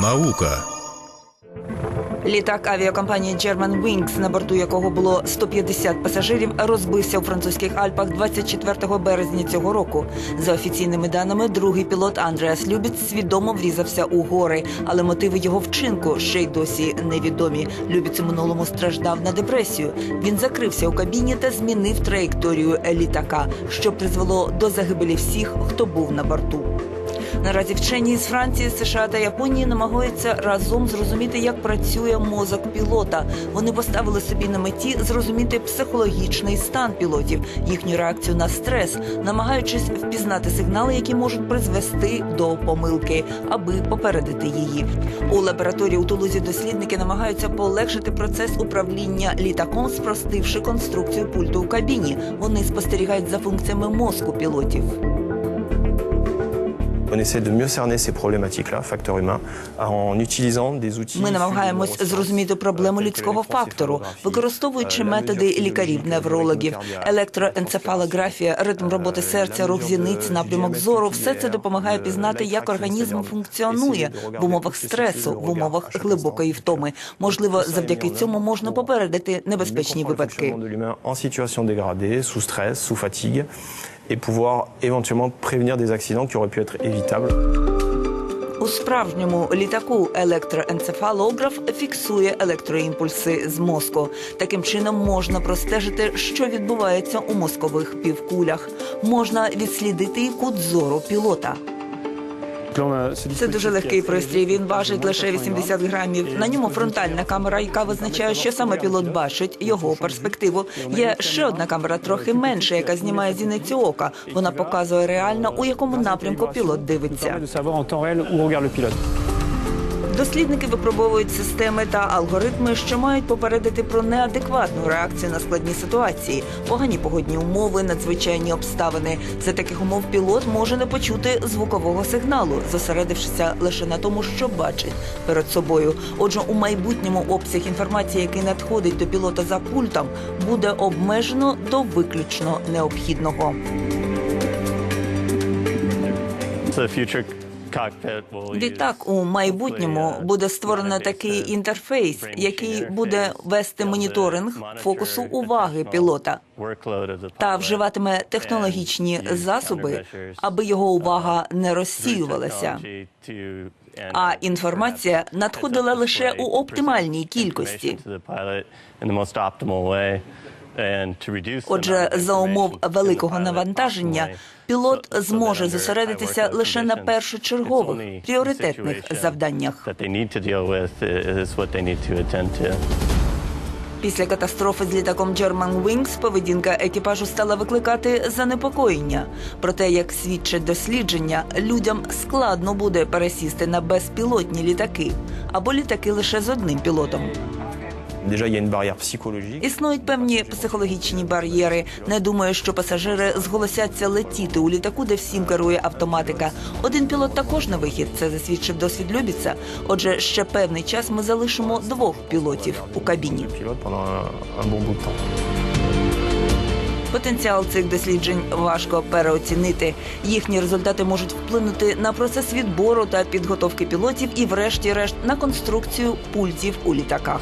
Наука. Літак авіакомпанії German Wings, на борту якого було 150 пасажирів, розбився у французьких Альпах 24 березня цього року. За офіційними даними, другий пілот Андреас Любіц свідомо врізався у гори, але мотиви його вчинку ще й досі невідомі. Любіц у минулому страждав на депресію. Він закрився у кабіні та змінив траєкторію літака, що призвело до загибелі всіх, хто був на борту. Наразі вчені з Франції, США та Японії намагаються разом зрозуміти, як працює мозок пілота. Вони поставили собі на меті зрозуміти психологічний стан пілотів, їхню реакцію на стрес, намагаючись впізнати сигнали, які можуть призвести до помилки, аби попередити її. У лабораторії у Тулузі дослідники намагаються полегшити процес управління літаком, спростивши конструкцію пульту у кабіні. Вони спостерігають за функціями мозку пілотів. On essaie de mieux cerner ces problématiques-là, facteurs humains, en utilisant des outils. Ми намагаємось зрозуміти проблему людського фактору, використовуючи методи лікарів-неврологів, електроенцефалографія, ритм роботи серця, рух зіниць, напрямок зору. Все це допомагає пізнати, як організм функціонує в умовах стресу, в умовах глибокої втоми. Можливо, завдяки цьому можна попередити небезпечні випадки. Et pouvoir éventuellement prévenir des accidents qui auraient pu être évitables. У справжньому літаку електроенцефалограф фіксує електроімпульси з мозку. Таким чином можна простежити, що відбувається у мозкових півкулях. Можна відслідити і кут зору пілота. Це дуже легкий пристрій. Він важить лише 80 грамів. На ньому фронтальна камера, яка визначає, що саме пілот бачить його перспективу. Є ще одна камера, трохи менша, яка знімає зіницю ока. Вона показує реально у якому напрямку пілот дивиться. Дослідники випробовують системи та алгоритми, що мають попередити про неадекватну реакцію на складні ситуації, погані погодні умови, надзвичайні обставини. За таких умов пілот може не почути звукового сигналу, зосередившися лише на тому, що бачить перед собою. Отже, у майбутньому обсяг інформації, який надходить до пілота за пультом, буде обмежено до виключно необхідного. Cockpit will Відтак, у майбутньому буде створено такий інтерфейс, який буде вести моніторинг фокусу уваги пілота та вживатиме технологічні засоби, аби його увага не розсіювалася. А інформація надходила лише у оптимальній кількості. Отже, за умов великого навантаження, пілот зможе зосередитися лише на першочергових пріоритетних завданнях. Після катастрофи з літаком German Wings поведінка екіпажу стала викликати занепокоєння. Проте, як свідчать дослідження, людям складно буде пересісти на безпілотні літаки або літаки лише з одним пілотом. Існують певні психологічні бар'єри. Не думаю, що пасажири зголосяться летіти у літаку, де всім керує автоматика. Один пілот також на вихід. Це засвідчив досвід Любіца. Отже, ще певний час ми залишимо двох пілотів у кабіні. Потенціал цих досліджень важко переоцінити. Їхні результати можуть вплинути на процес відбору та підготовки пілотів і, врешті-решт, на конструкцію пультів у літаках.